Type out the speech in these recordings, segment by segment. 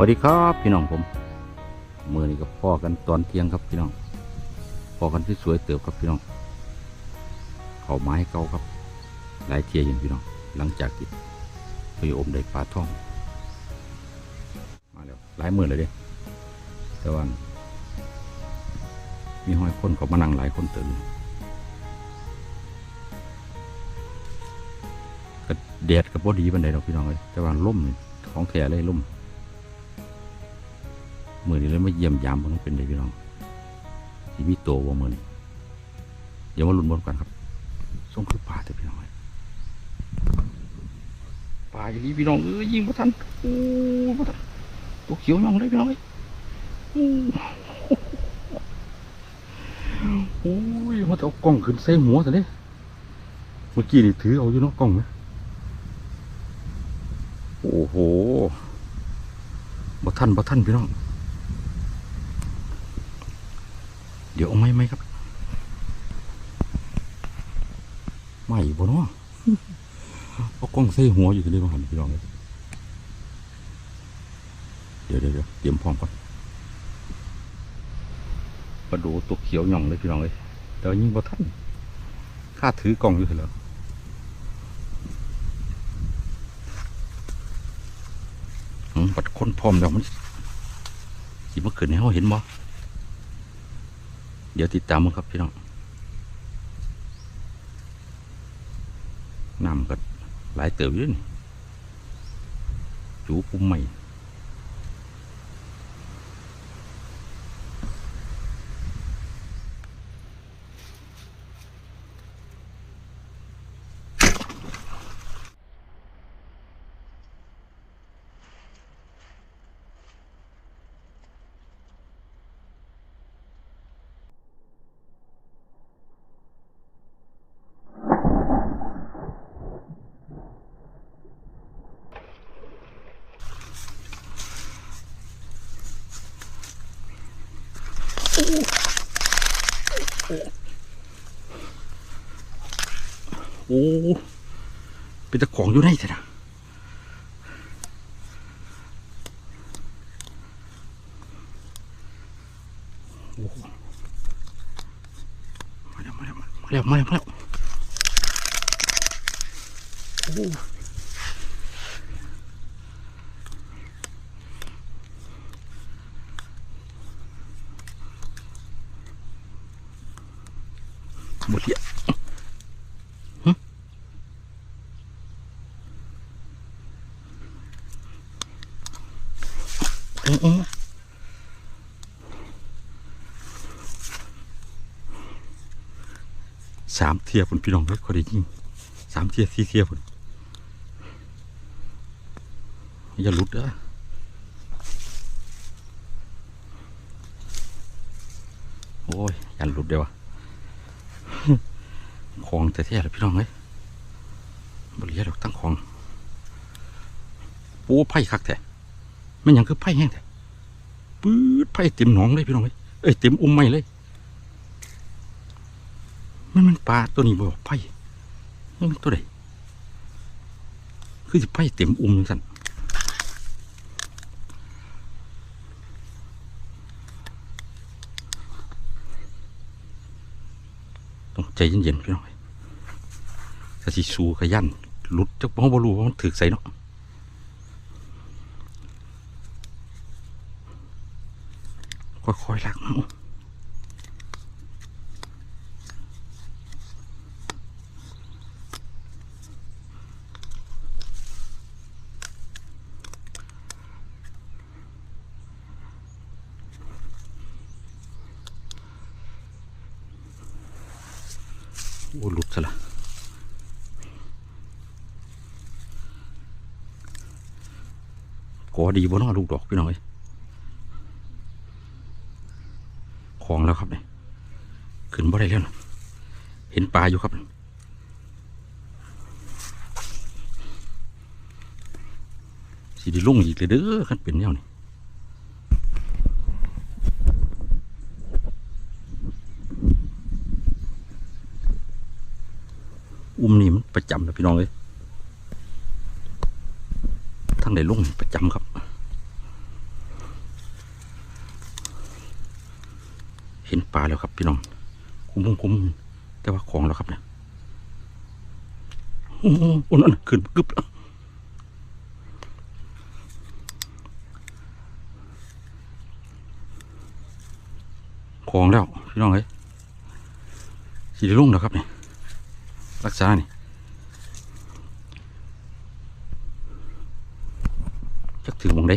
วัสดีครับพี่น้องผมมือนี้ก็พ่อกันตอนเที่ยงครับพี่น้องพ่อกันที่สวยเติบครับพี่น้องเขาไม้เก่าครับ หลายเทียอย่างพี่น้อง หลังจากที่ไปอมได้ปลาท่องมาแล้วหลายมือเลยเด้แต่ว่ามีห้อยคนเขามานั่งหลายคนเติมก็แดดกับพอดีบันไดเราพี่น้องเลยแต่ว่าล่มของแท้เลยล่ม มือนี้เลยมาเยี่ยมยามมันเป็นไงพี่น้องที่มีโตว่ามือนี้เดี๋ยวมาลุ้นบนกันครับส่งคือป่าแต่พี่น้องป่าอย่างนี้พี่น้องเอ้ยยิงพระทันโอ้พระทันตัวเขียวย่องเลยพี่น้องเอ้โอ้โอ้ยมาจะเอากล้องขึ้นใส่หัวซะเนี่ยเมื่อกี้นี่ถือเอาอยู่เนาะกล้องไหมโอ้โหบ่ทันบ่ทันพี่น้อง เดี๋ยวเอาไม้ไหมครับไม่บ่เนาะเอากล้องใส่หัวอยู่ที่นี่มาหันพี่น้องเลยเดี๋ยวเดี๋ยวเดี๋ยวเตรียมพร้อมก่อนมาดูตัวเขียวหย่องเลยพี่น้องเลยแต่ว่ายิงบ่ทันข้าถือกล้องอยู่เถอะเหรออืมปัดคนพร้อมแล้วมันสิมาเกิดในห้องเห็นบ่ เดี๋ยวติดตามมันครับพี่น้องน้ำก็หลายเติบอยู่นี่จูปุ่มใหม่ โอ้เป็นตะของอยู่ในใช่ไหนเถอะมาแล้วมาแล้วมาแล้วมาแล้วมาแล้วโอ้หมดเหี้ย อืมอืม สามเทียบผลพี่น้องเฮ้ยเขาได้ยิงสามเทียบสี่เทียบผลอย่าหลุดเด้อโอ้ยอย่าหลุดเดี๋ยวะของแต่เทียเลยพี่น้องเฮ้ยบริยาดอกตั้งของปูไผ่คักแท้มันหยังคือไผ่แห้งแท้ปื๊ดไผ่เต็มหนองเลยพี่น้องเอ้ยเอ้ยเต็มอุ้มไม่เลย มันมันปลาตัวนี้บอกไผ่มันเป็นตัวใดคือสิไผ่เต็มอุ้มจังสันต้องใจเย็นๆพี่น้องเอ้ยถ้าสิสูขยันหลุดจากบ้องบรูว่ามันถือใส่เนาะค่อยๆลักเอ โอ้หลุดซะละกอดีบ่น้อลูกดอกพี่น้องเอ้ยของแล้วครับเนี่ยขึ้นบ่ได้แล้วนะเห็นปลาอยู่ครับ สีดีลุ่งอีกเลยเด้อขันเป็นแนวนี่ อุ้มนี่มันประจำนะพี่น้องเลยทั้งได้ลุ่งประจำครับ เห็นปลาแล้วครับพี่น้อง คุ้มคุ้มแต่ว่าของแล้วครับเนี่ยโอ้โหนั่นขึ้นกึบแล้วของแล้วพี่น้องเอ้ยสีได้ลุ่งแล้วครับเนี่ย รักษานี่จักถือหมองได้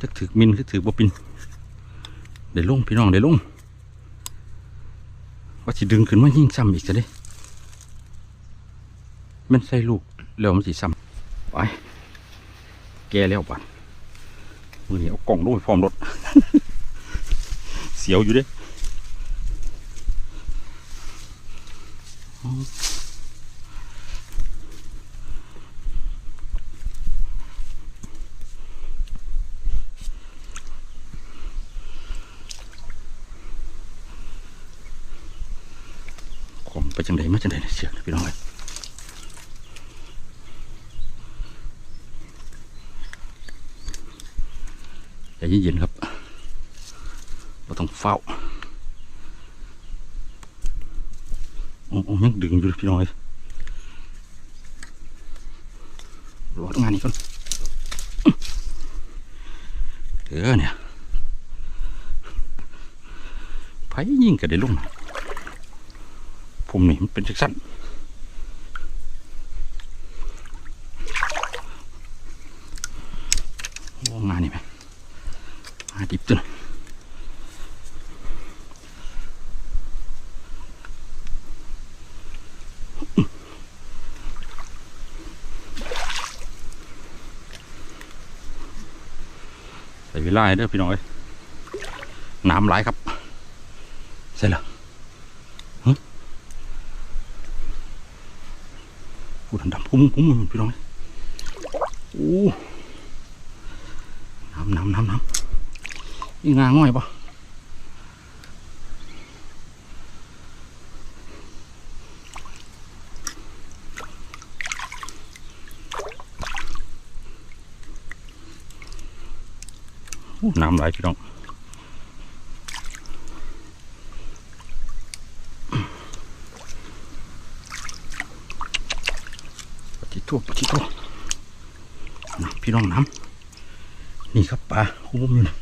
จักถือมินคือถือบ่ปินได้ลงพี่น้องได้ลงว่าสิดึงขึ้นมายิ่งซ้ำอีกจะได้มันใส่ลูกแล้วมันสิซ้ำไปแกแล้วบัดมือเนี้เอากล่องลงไปพร้อมรถ เสียวอยู่เด้ ของไปจังไดมาจังไดเนี่ยเสียงพี่น้องเอ้ยใจเย็นๆครับเราต้องเฝ้าโอ้โอ้ ยังดึงอยู่พี่น้องเอ้ยรอดงานนี้ก่อนเออเนี่ยไผยิงก็ได้ลงผมนี่มันเป็นจักสั้นโอ้งานนี่ไหมงานดิบจัง ใส่เวลาให้เด้อพี่น้อยน้ำไหลายครับ ใส่ละผู้ดำดำพุ่มพุ่มมันพี่น้องโอ้น้ำน้ำน้ำน้ำนี่งาง่อยปะ น้ำไหลพี่น้องปฏิทั่วปฏิทั่วน้ำพี่น้องน้ำนี่ครับปลาคุ้มอยู่นี่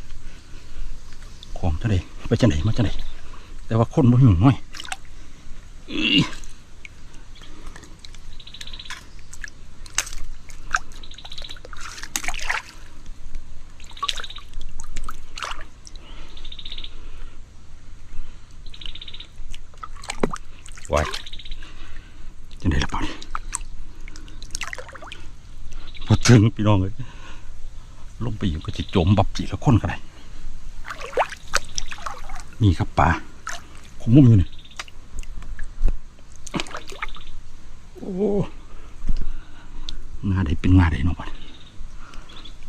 ของเท่าไหนไปจะไหนมาจะไหนแต่ว่าคนบ่อยู่น้อยอื้อไว้จะไหนละเปล่านี่ พอถึงพี่ น้องเลยลงไปอยู่ก็จะจมบับจีละคนก็ได้นี่ครับปลาผมมุมอยู่นี่โอ้งาได้เป็นงาได้เนาะบัด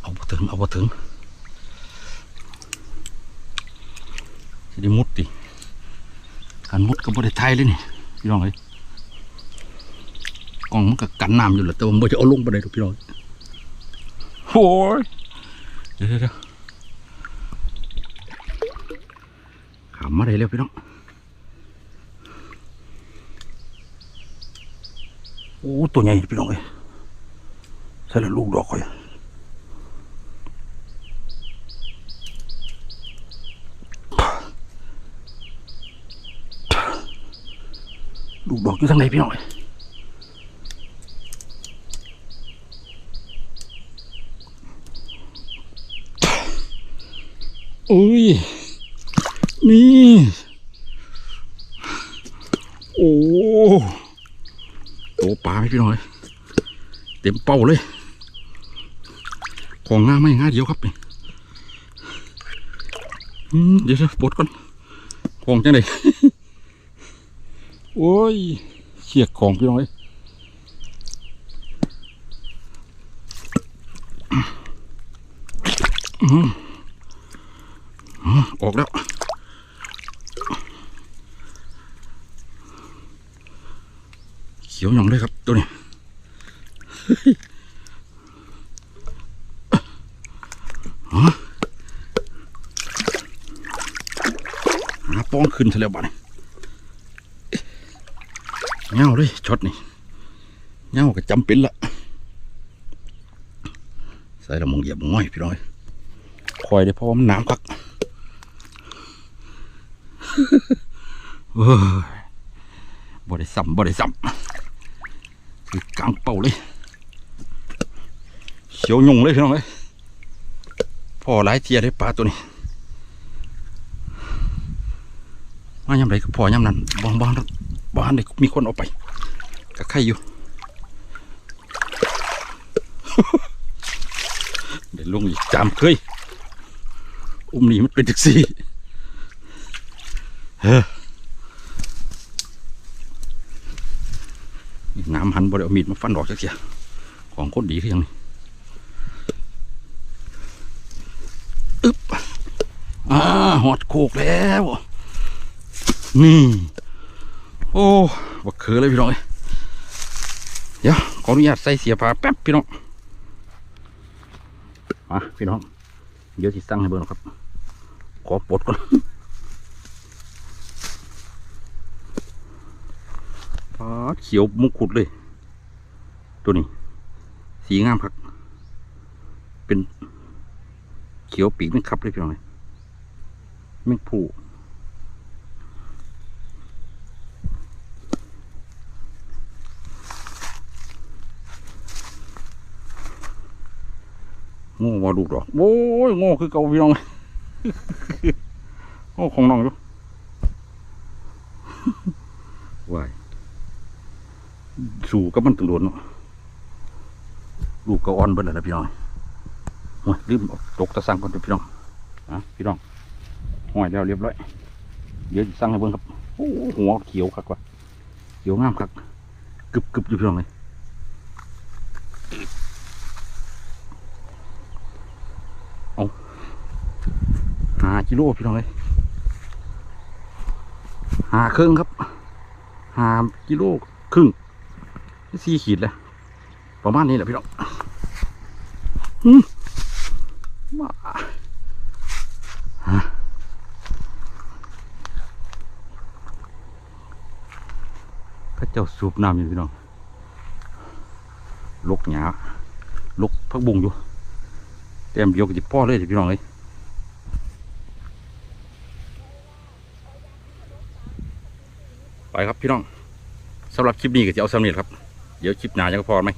เอาพอถึงเอาพอถึงจะได้มุดติขันมุดก็บ่ได้ไทยเลยนี่พี่น้องเลยกล่องมันก็กันน้ำอยู่แหละแต่ว่ามันบ่จะเอาลงไปได้ทุกพี่น้อง โอ้ยเดี๋ยวเดี๋ยวขามมาได้แล้วพี่น้องโอ้ตัวใหญ่พี่น้องเอ้ยใส่แล้วลูกดอกคอยลูกดอกอยู่ทางไหนพี่น้องเอ้ย อุ้ย นี่ โอ้โตปลาไหมพี่น้อย เต็มเป้าเลย ของง่าไม่ง่าเดียวครับนี่เดี๋ยวจะปดก่อนของจังไดโอ้ยเขียกของพี่น้อยอืม อ๋อออกแล้ว เขียวหย่องเลยครับ ตัวนี้ อ๋อ ป้องขึ้นทะเลบ้านเงาเลยช็อตนี่เงาก็จำเป็นละใส่ละมงเหยียบง่อยพี่น้อยคอยได้เพราะว่ามันน้ำคักเฮ้ยบ่ได้ซ้ำบ่ได้ซ้ำคือกลางเป่าเลยเขียวยงเลยพี่น้องเลยพอหลายเทียได้ปลาตัวนี้ มายามใดก็พอยามนั้นบ้านบ้านบ้านเด็กมีคนเอาไปกับใครอยู่เดี๋ยวลงอีกจามเคยอุ้มนี่มันเป็นจักซี่เฮ้อน้ำหันบ่ได้เอามีดมาฟันดอกจักเสียของคนดีคือหยังนี่อึ๊บอ่าหอดโคกแล้ว นี่ โอ้บักเขือเลยพี่น้องเอ้ยเดี๋ยวขออนุญาตใส่เสียผ้าแป๊บพี่น้องมาพี่น้อง เดี๋ยวที่สั่งให้เบิ่งครับ ขอปลดก่อนปาเขียวมุกขุดเลย ตัวนี้ สีงามครับเป็นเขียวปีกไม่คับเลยพี่น้องเลยไม่ผู โง่ว่าดูดอกโอ้ยโง่คือเก่าพี่น้องโง่ของน้องอยู่วายสู่กับมันตึงโดนเนาะลูกก็อ่อนเบิ่นแล้วนะพี่น้องโอ้ยลืมเอาตกตะสั่งก่อนเด้อพี่น้องอะพี่น้องห้อยแล้วเรียบร้อยเดี๋ยวสิสั่งให้เบิ่งครับโอ้โหหัวเขียวคักว่ะเขียวงามคักกึบกึบอยู่พี่น้องเลย กิโลพี่น้องเลยหาครึ่งครับหากิโลครึ่งสี่ขีดเลยประมาณนี้แหละพี่น้องมมาฮะก็เจ้าสูบน้ำอยู่พี่น้องลกหยาลกพักบุงอยู่เต็มเดียวกับจิบพ่อเลยเดี๋ยวพี่น้องเลย ไปครับพี่น้องสำหรับคลิปนี้ก็จะเอาสำเร็จครับ เดี๋ยวคลิปหน้าจะพอไหม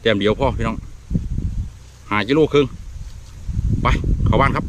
แต้มเดียวพ่อพี่น้องหากิโลครึ่งไปเข้าบ้านครับ